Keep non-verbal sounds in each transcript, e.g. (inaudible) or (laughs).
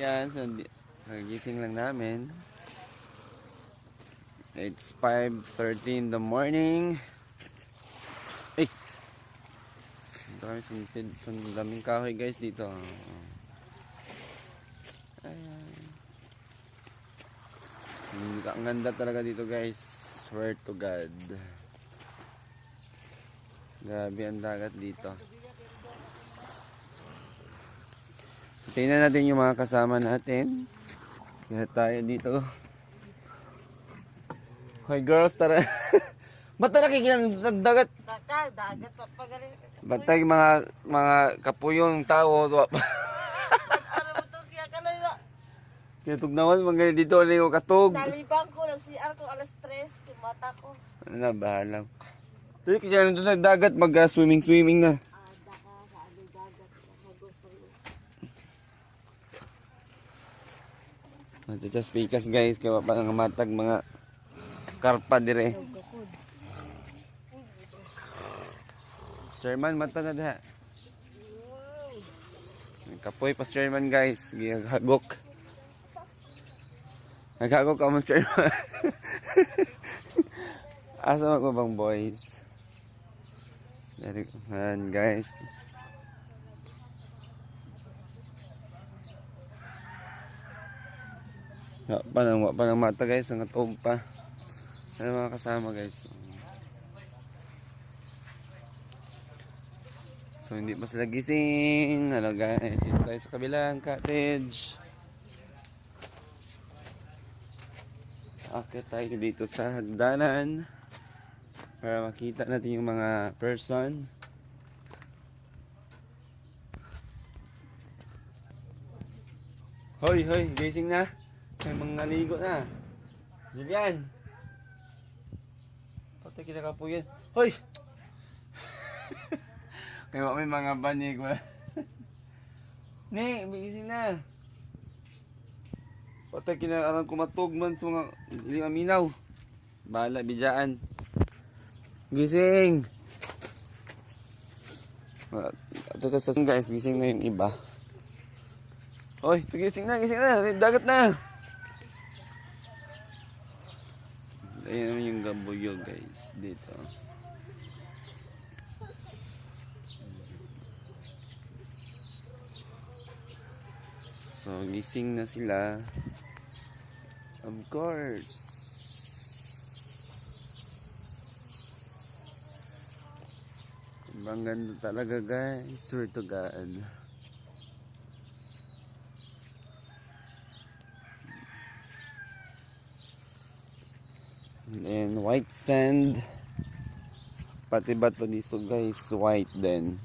Yan, so, kagising lang namin. It's 5.30 in the morning. Ang dami. Ang daming kahoy guys dito. Ayan. Ang ganda talaga dito guys. Swear to God. Grabe ang dagat dito. So, tingnan natin yung mga kasama natin. Kaya tayo dito. Hoy girls, tara. (laughs) Ba't na nakikilang dagat? Dagat pa pagaling. Ba't tayo mga, mga kapuyong tao? (laughs) Ano mo to kaya kaloy ba? Kaya tugnawan, mga dito ulit yung katug. Talibang ko, nag-CR ko alas 3, yung mata ko. Ano na, bahala. Pero kaya nandun sa dagat, mag-swimming-swimming na. Ah, daka sa ano dagat. Nakago pa rin. Sa speakers guys, kaya pa nga matag mga karpa dire. Chairman, mata na diha. Kapoy pa chairman guys, gihagok. Naghagok ka mo chairman. (laughs) Asa mo bang boys? Dari guys. Wa pa nang wa pa mata guys, ang atog pa. Ano mga kasama guys. So hindi pa sila gising. Hello guys, dito tayo sa kabilang cottage. Akit tayo dito sa hagdanan para makita natin yung mga person. Hoy, hoy, gising na. May mga ligo na. Julian. Patay kita ka po yan. Hoy! (laughs) Kaya may mga banig wala. (laughs) Ni, bigising na. Patay kinakaroon kumatog man sa mga hindi aminaw. Bahala, bijaan. Gising! Ito guys, gising na yung iba. Hoy, gising na, gising na. Dagat na. Ayan yung gabuyo guys dito. So, gising na sila. Of course. Ibang ganda talaga guys. Swear to God. And white sand. Pati bato dito guys, white din.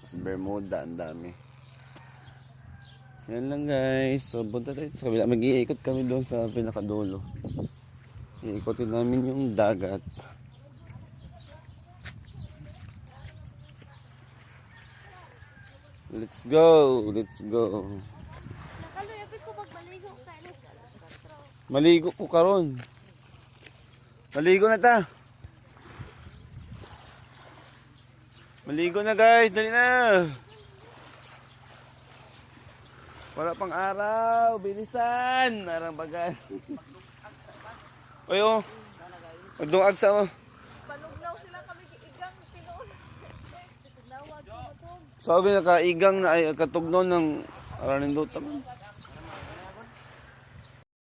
Tapos Bermuda, ang dami. Yan lang guys. So, punta tayo sa kabila. Mag-iikot kami doon sa pinakadulo. Iikotin namin yung dagat. Let's go! Let's go! Maligo ko karon. Maligo na ta. Maligo na guys, dali na. Wala pang araw, bilisan. Arang bagan. Oy oh. Magdungag sa mo. Paluglaw sila kami igang tinuon. Sabi nakaigang na ay katugnon ng araning duta man.